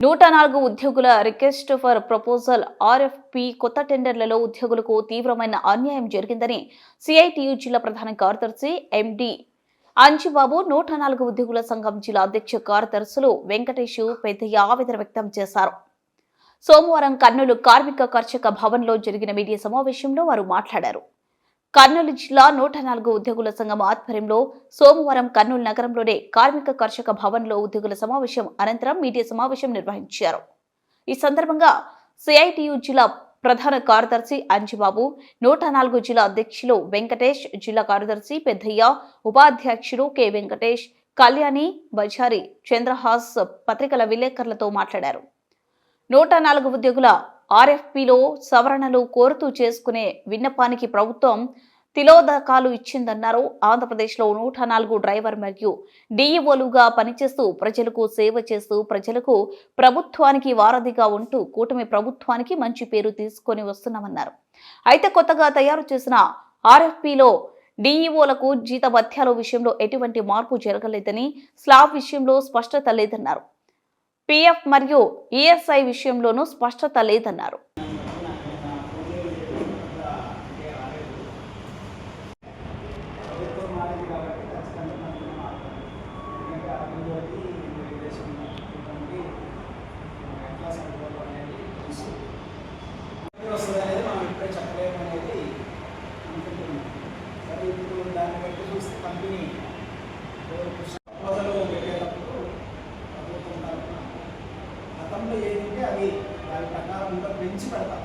నూట నాలుగు ఉద్యోగుల రిక్వెస్ట్ ఫర్ ప్రపోజల్ ఆర్ఎఫ్పి కొత్త టెండర్లలో ఉద్యోగులకు తీవ్రమైన అన్యాయం జరిగిందని సిఐటియు జిల్లా ప్రధాన కార్యదర్శి ఎండి అంచుబాబు నూట నాలుగు ఉద్యోగుల సంఘం జిల్లా అధ్యక్ష కార్యదర్శులు వెంకటేష్ పెద్దయ్య ఆవేదన వ్యక్తం చేశారు. సోమవారం కర్నూలు కార్మిక కర్షక భవన్లో జరిగిన మీడియా సమావేశంలో వారు మాట్లాడారు. కర్నూలు జిల్లా నూట నాలుగు ఉద్యోగుల సంఘం ఆధ్వర్యంలో సోమవారం కర్నూలు నగరంలోనే కార్మిక కర్షక భవన్లో ఉద్యోగుల సమావేశం అనంతరం మీడియా సమావేశం నిర్వహించారు. ఈ సందర్భంగా సిఐటియు జిల్లా ప్రధాన కార్యదర్శి అంజిబాబు నూట నాలుగు జిల్లా అధ్యక్షులు వెంకటేష్ జిల్లా కార్యదర్శి పెద్దయ్య ఉపాధ్యక్షుడు కె. వెంకటేష్ కళ్యాణి బజారి చంద్రహాస్ పత్రికల విలేకరులతో మాట్లాడారు. నూట నాలుగు ఉద్యోగుల ఆర్ఎఫ్పిలో సవరణలు కోరుతూ చేసుకునే విన్నపానికి ప్రభుత్వం తిలోదకాలు ఇచ్చిందన్నారు. ఆంధ్రప్రదేశ్లో నూట నాలుగు డ్రైవర్ మరియు డీఈఓలుగా పనిచేస్తూ ప్రజలకు సేవ చేస్తూ ప్రజలకు ప్రభుత్వానికి వారధిగా ఉంటూ కూటమి ప్రభుత్వానికి మంచి పేరు తీసుకొని వస్తున్నామన్నారు. అయితే కొత్తగా తయారు చేసిన ఆర్ఎఫ్పిలో డీఈఓలకు జీతభత్యాల విషయంలో ఎటువంటి మార్పు జరగలేదని స్లాబ్ విషయంలో స్పష్టత లేదన్నారు. పీఎఫ్ మరియు ఈఎస్ఐ విషయంలోనూ స్పష్టత లేదన్నారు ప్రభుత్వం మారింది కాబట్టి ఖచ్చితంగా మనం మాట్లాడాలి ఎందుకంటే అభివృద్ధి ఇరిగేషన్ ఇటువంటి ఎట్లా సరిపోవడం అనేది తెలుసు ఎక్కడ వస్తుంది అనేది మనం ఇప్పుడే చెప్పలేము అనేది అనుకుంటున్నాం సరే ఇప్పుడు దాన్ని బట్టి చూస్తే కంపెనీ ప్రపోజల్ పెట్టేటప్పుడు ప్రభుత్వం తరఫున క్రమంలో ఏది ఉంటే అది దాని ప్రకారం ఇంకా పెంచి పెడతాం.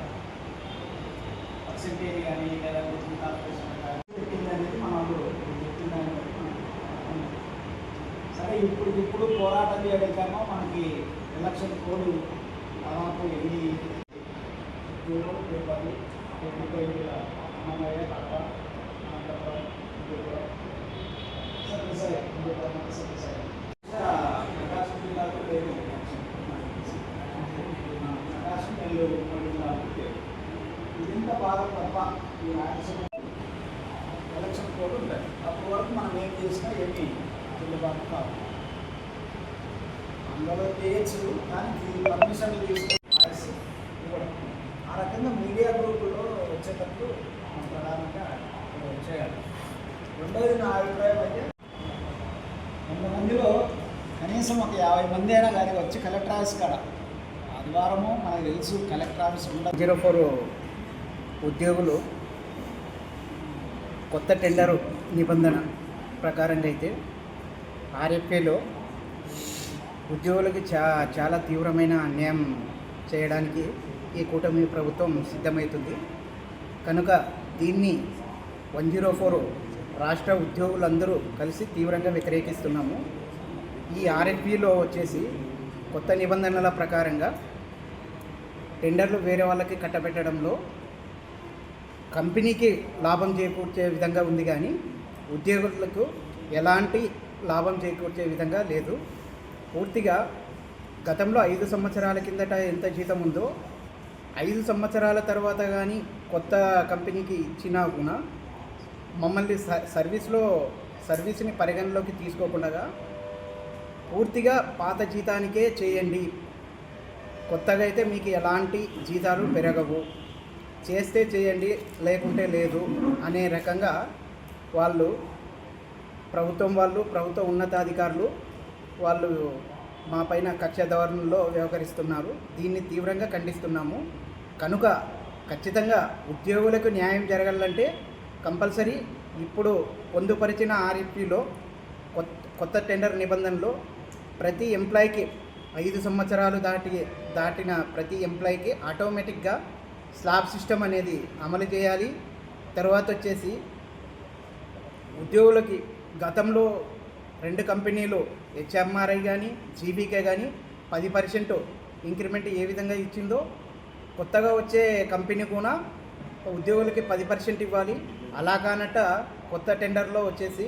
పర్సెంటేజ్ కానీ లేదా గుర్తింపు కార్పొరేషన్ కానీ పెట్టింది అనేది మన వాళ్ళు దాన్ని మనం సరే ఇప్పుడు ఇప్పుడు పోరాటం చేయడానికేమో మనకి ఎలక్షన్ కోడ్ దాదాపు ఎన్ని ఉద్యోగులు పేపర్లు టెక్నికల్ తప్ప సరే సరే ఉద్యోగులు సరే సరే ఇక్కడ ప్రకాశం జిల్లాలో లేదు ప్రకాశం నెల్లూరు జిల్లాలో లేదు ఇదింత తప్ప ఈ రాజ్యసభ ఎలక్షన్ కోడ్ ఉంటుంది అప్పటి వరకు మనం ఏం చేసినా ఏమి చెల్లుబాటు కాదు. అందులో చేయొచ్చు కానీ ఈ పర్మిషన్ తీసుకొని ఇవ్వడం. ఆ రకంగా మీడియా గ్రూపులో వచ్చేటప్పుడు మనం ప్రధానంగా చేయాలి. రెండవది నా అభిప్రాయం అయితే వంద మందిలో కనీసం ఒక యాభై మంది అయినా కానీ వచ్చి కలెక్టర్ ఆఫీస్ కాడ ఆదివారము మనకు తెలుసు కలెక్టర్ ఆఫీస్ ఉండదు. జీరో ఫోర్ ఉద్యోగులు కొత్త టెండర్ నిబంధన ప్రకారంగా అయితే ఆర్ఎఫ్ఏలో ఉద్యోగులకు చా చాలా తీవ్రమైన అన్యాయం చేయడానికి ఈ కూటమి ప్రభుత్వం సిద్ధమవుతుంది కనుక దీన్ని వన్ జీరో ఫోర్ రాష్ట్ర ఉద్యోగులందరూ కలిసి తీవ్రంగా వ్యతిరేకిస్తున్నాము. ఈ ఆర్ఎఫ్పిలో వచ్చేసి కొత్త నిబంధనల ప్రకారంగా టెండర్లు వేరే వాళ్ళకి కట్టబెట్టడంలో కంపెనీకి లాభం చేకూర్చే విధంగా ఉంది కానీ ఉద్యోగులకు ఎలాంటి లాభం చేకూర్చే విధంగా లేదు. పూర్తిగా గతంలో ఐదు సంవత్సరాల కిందట ఎంత జీతం ఉందో ఐదు సంవత్సరాల తర్వాత కానీ కొత్త కంపెనీకి ఇచ్చినా కూడా మమ్మల్ని స సర్వీస్లో సర్వీస్ని పరిగణలోకి తీసుకోకుండా పూర్తిగా పాత జీతానికే చేయండి. కొత్తగా అయితే మీకు ఎలాంటి జీతాలు పెరగవు. చేస్తే చేయండి లేకుంటే లేదు అనే రకంగా వాళ్ళు ప్రభుత్వం వాళ్ళు ప్రభుత్వ ఉన్నతాధికారులు వాళ్ళు మా పైన కక్ష ధోరణిలో వ్యవహరిస్తున్నారు. దీన్ని తీవ్రంగా ఖండిస్తున్నాము. కనుక ఖచ్చితంగా ఉద్యోగులకు న్యాయం జరగాలంటే కంపల్సరీ ఇప్పుడు పొందుపరిచిన ఆర్ఎఫ్పిలో కొత్త కొత్త టెండర్ నిబంధనలో ప్రతి ఎంప్లాయీకి ఐదు సంవత్సరాలు దాటి దాటిన ప్రతి ఎంప్లాయీకి ఆటోమేటిక్గా స్లాబ్ సిస్టమ్ అనేది అమలు చేయాలి. తర్వాత వచ్చేసి ఉద్యోగులకి గతంలో రెండు కంపెనీలు హెచ్ఎంఆర్ఐ కానీ జీబీకే కానీ పది పర్సెంట్ ఇంక్రిమెంట్ ఏ విధంగా ఇచ్చిందో కొత్తగా వచ్చే కంపెనీ కూడా ఉద్యోగులకి పది పర్సెంట్ ఇవ్వాలి. అలా కానట్ట కొత్త టెండర్లో వచ్చేసి